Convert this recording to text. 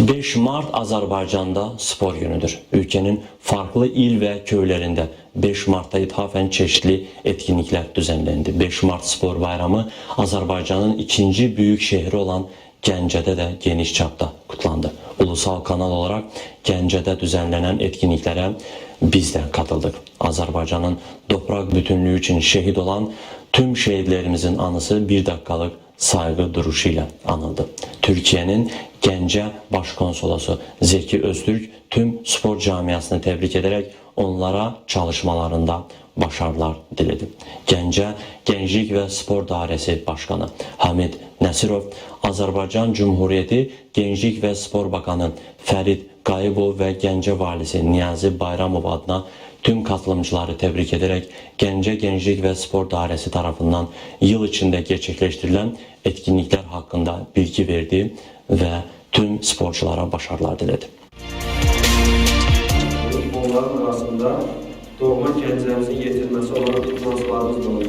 5 Mart Azerbaycan'da spor günüdür. Ülkenin farklı il ve köylerinde 5 Mart'ta ithafen çeşitli etkinlikler düzenlendi. 5 Mart Spor Bayramı Azerbaycan'ın ikinci büyük şehri olan Gəncədə de geniş çapta kutlandı. Ulusal kanal olarak Gəncədə düzenlenen etkinliklere biz de katıldık. Azerbaycan'ın toprak bütünlüğü için şehit olan tüm şehitlerimizin anısı bir dakikalık saygı duruşuyla anıldı. Türkiye'nin Gence Başkonsolosu Zeki Öztürk tüm spor camiasını tebrik ederek onlara çalışmalarında başarılar diledi. Gence Gençlik ve Spor Dairesi Başkanı Hamid Nəsirov, Azərbaycan Cumhuriyeti Gençlik ve Spor Bakanı Fərid Qayıbov ve Gence Valisi Niyazi Bayramov adına tüm katılımcıları tebrik ederek Gence Gençlik ve Spor Dairesi tarafından yıl içinde gerçekleştirilen etkinlikler hakkında bilgi verdi ve tüm sporculara başarılar diledi. anlamında doğma kəndimizin yetirməsi olan idmançılarımız da oldu.